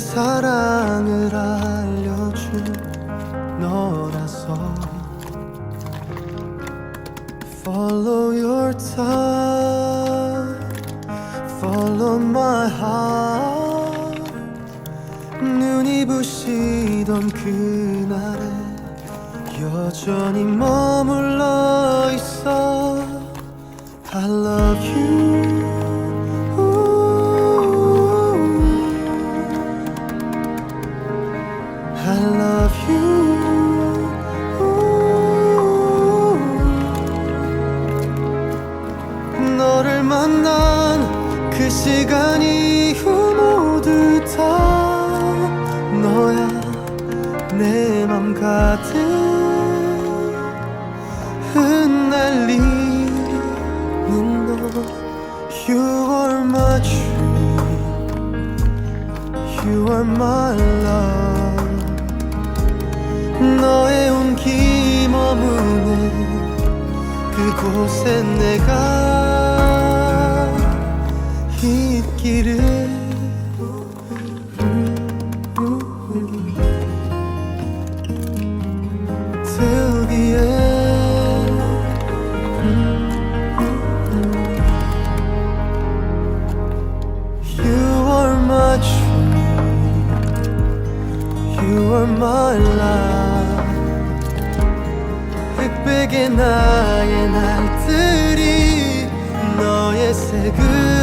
사랑을 알려준 너라서 Follow your touch Follow my heart 눈이 부시던 그날에 여전히 머물러 있어 I love you 시간이 모두 다 너야 내 맘 가득 흩날리는 너. You are my dream You are my love. 너의 온기 머무는 그곳에 내가 빗길을 You are my love 흑백의 나의 날들이 너의 색을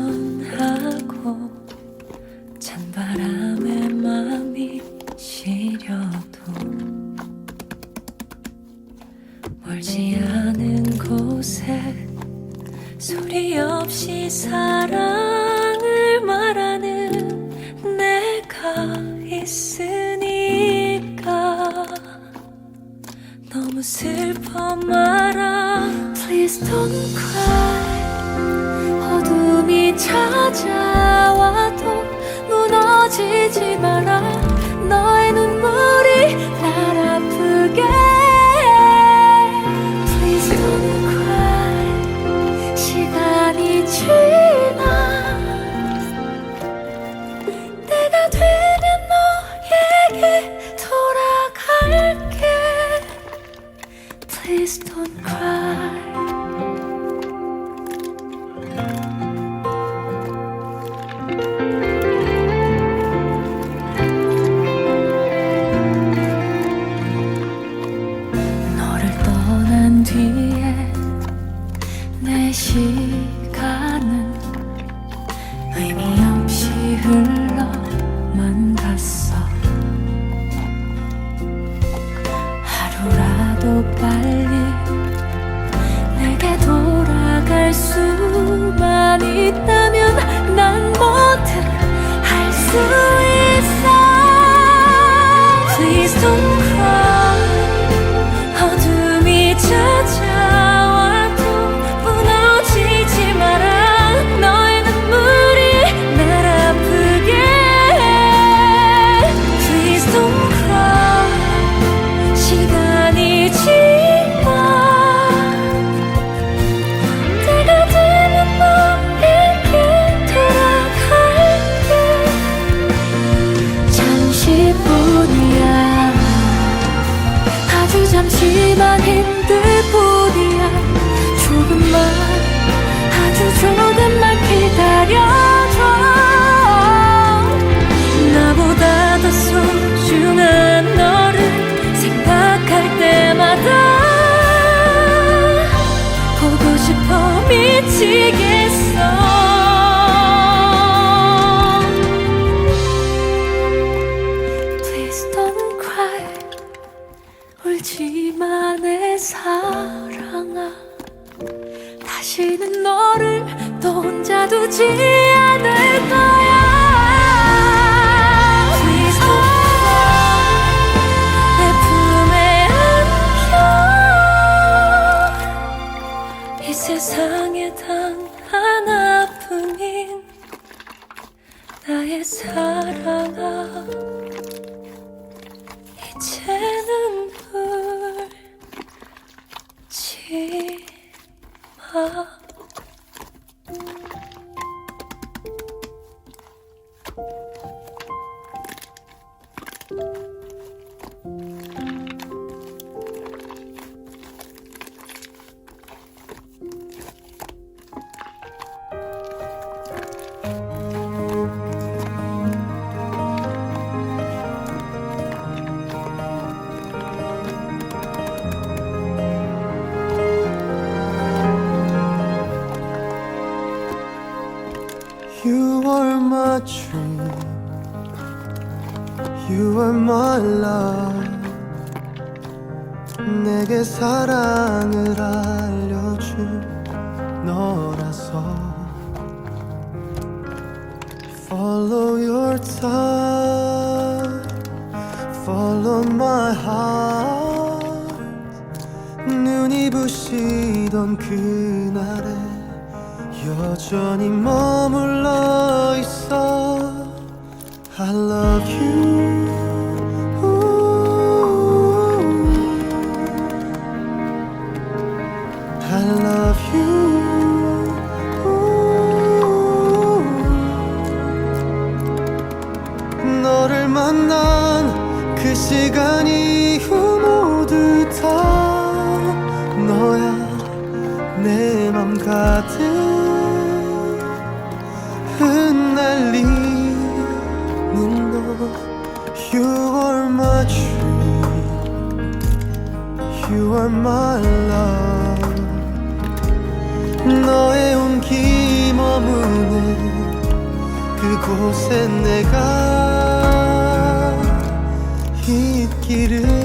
선하고 찬바람. 情。 수만 있다면 난 뭐든 할 수 있어 a dream. You are my love. 내게 사랑을 알려준 너라서. Follow your touch. Follow my heart. 눈이 부시던 그날에 여전히 머물러. I love you. fikrim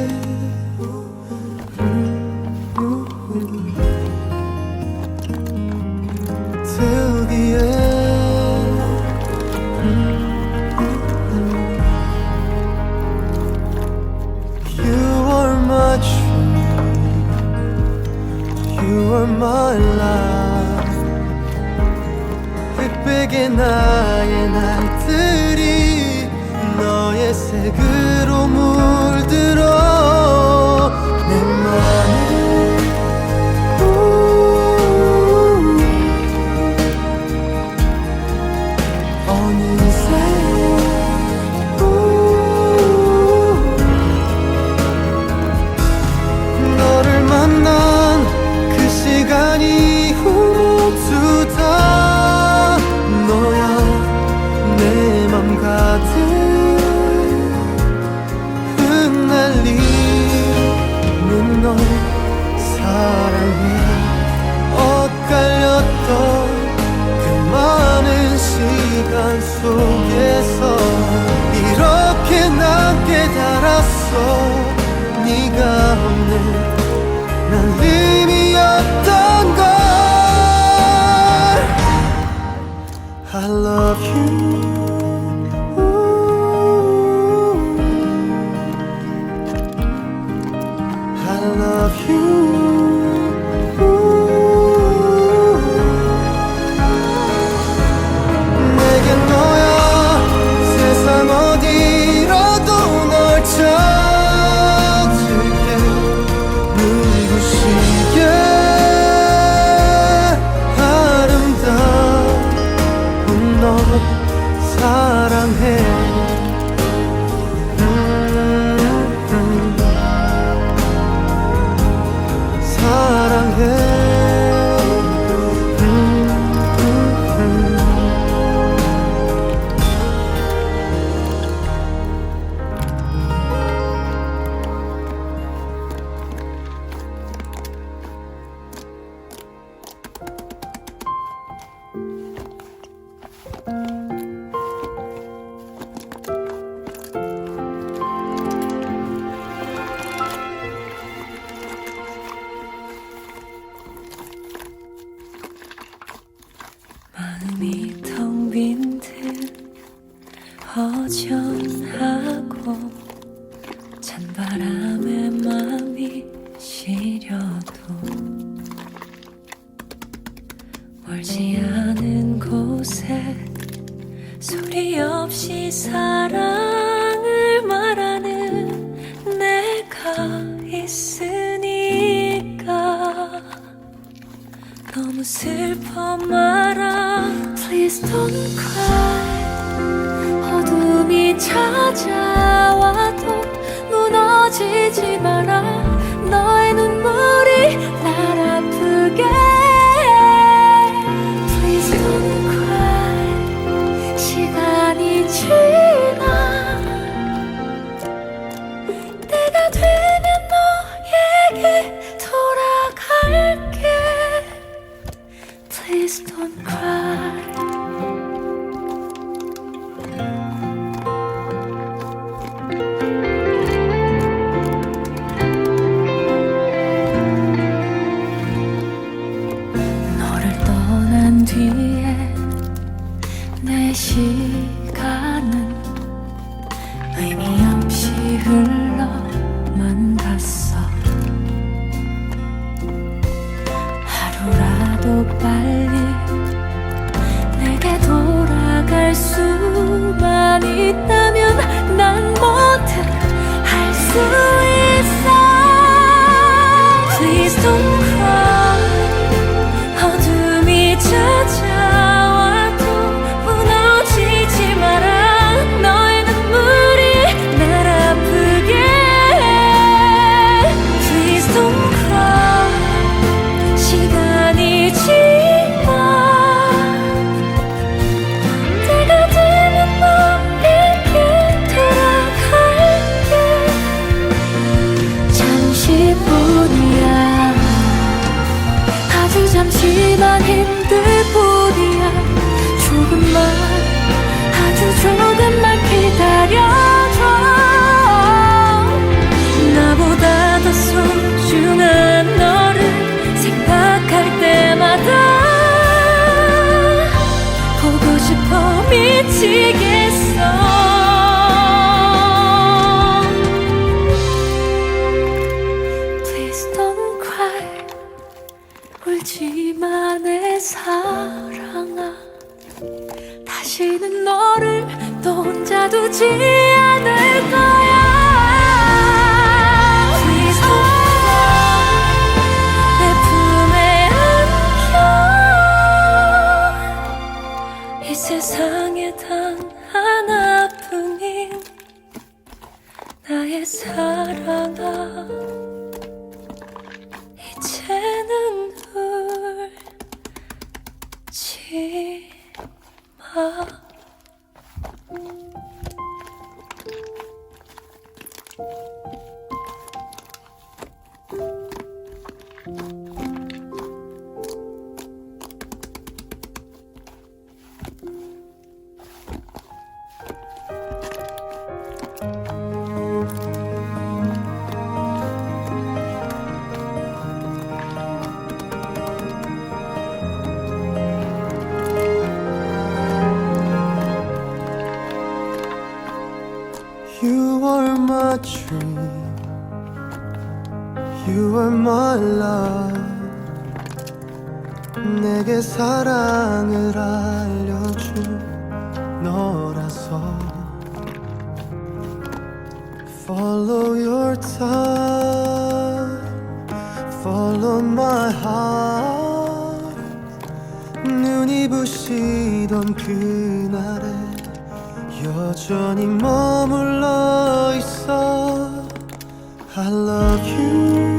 요새 소리 없이 사랑을 말하는 내가 있으니까. 너무 슬퍼 말아. Please don't cry. 어둠이 찾아와도 무너지지 마라. 너의 눈 Please don't cry. 지겠어. Please don't cry. 울지마 내 사랑아. 다시는 너를 또 혼자 두지 You are my love. 내게 사랑을 알려준 너라서. Follow your time. Follow my heart. 눈이 부시던 그날에 여전히 머물러 있어 I love you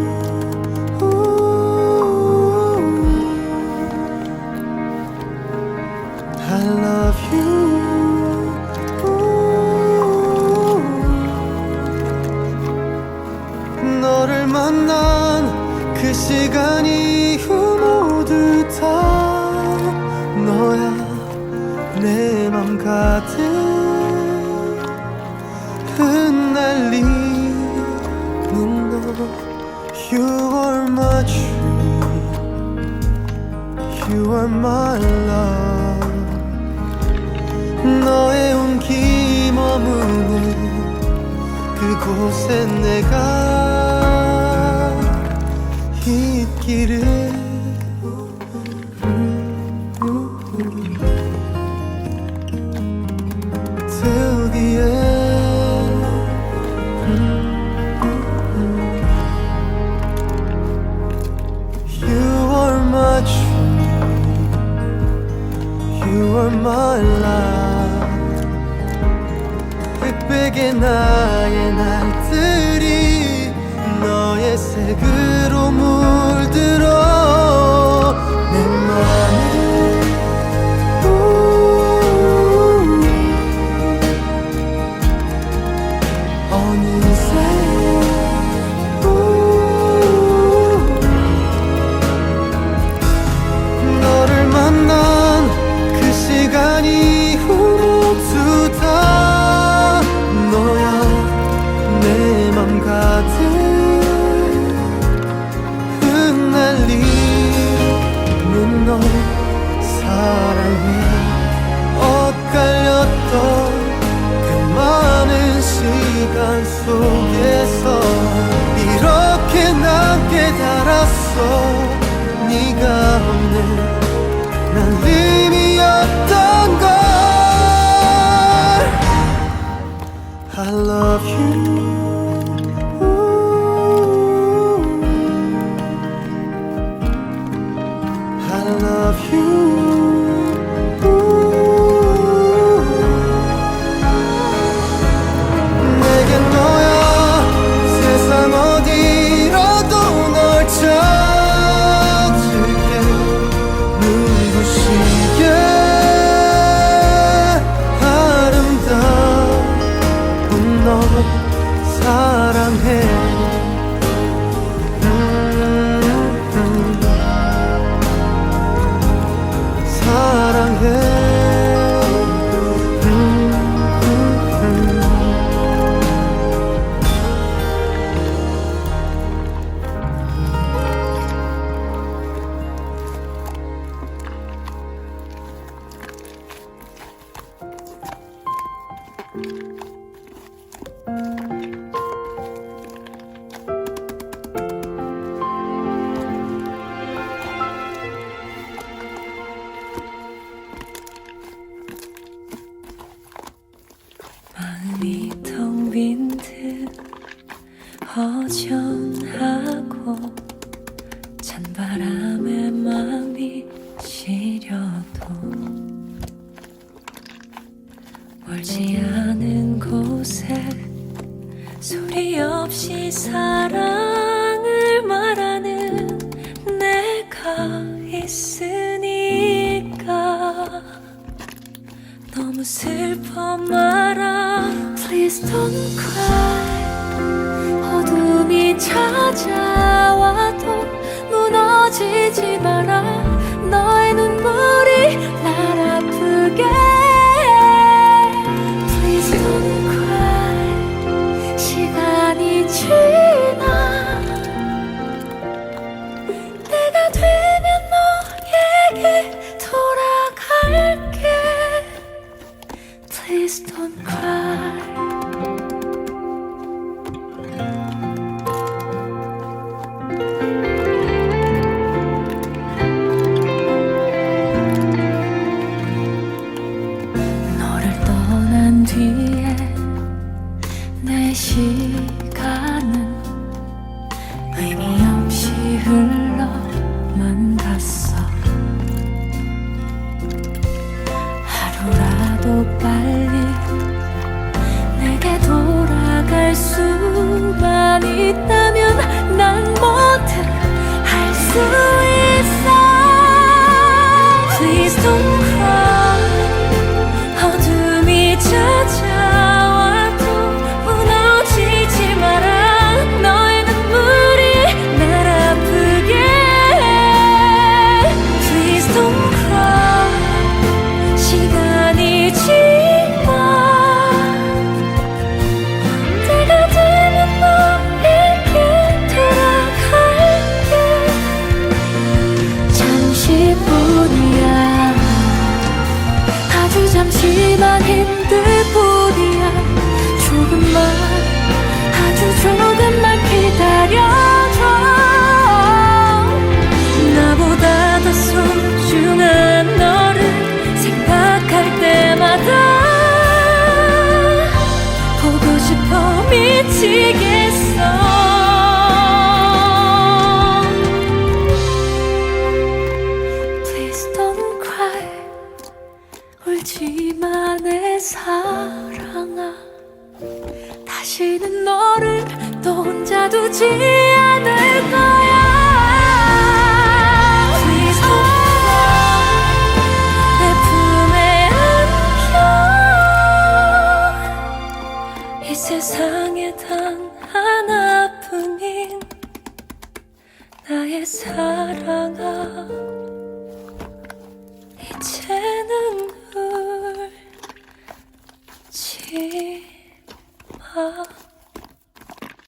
그 시간 이후 모두 다 너야 내 맘 가득. 흩날리는 너 You are my dream You are my love 너의 온기 머무는 그곳에 내가 있 너무 슬퍼 말아. Please don't cry. 어둠이 찾아와도 무너지지 마라. 너의 눈물이